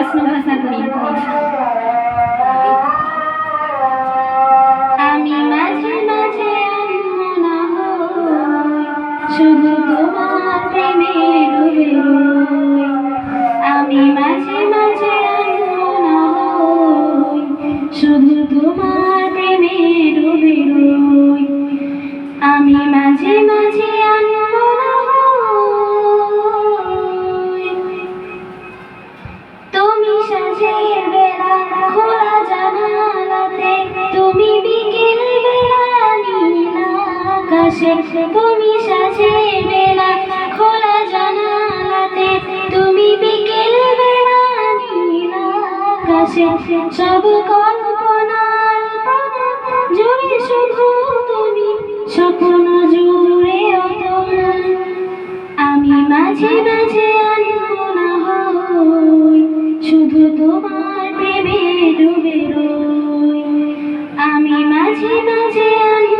próximo mim আকাশে তুমি সাজের বেলা, খোলা জানালাতে। তুমি বিকেল বেলা নীল আকাশে। সব কল্পনার জুড়ে শুধু তুমি। স্বপ্ন জুড়ে আমি মাঝে মাঝে আনমনা হই। শুধু তোমার প্রেমে ডুবে রই। আমি মাঝে মাঝে আনমনা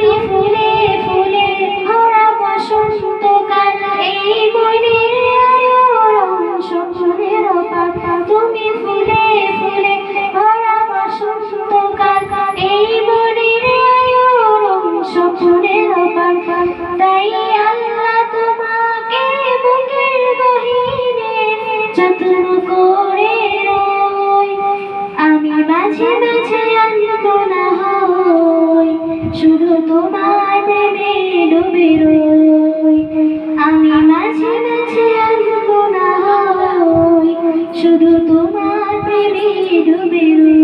তুমি ফুলে ফুলে ভরা বসন্তকাল এই মনের আয়োড়ন স্বপ্নের পাতা। তুমি ফুলে ফুলে ভরা বসন্তকাল এই মনের আয়োড়ন স্বপ্নের পাতা। তাই শুধু তোমার প্রেমে ডুবে রই। আমি মাঝে মাঝে আনমনা হই শুধু তোমার প্রেমে ডুবে রই।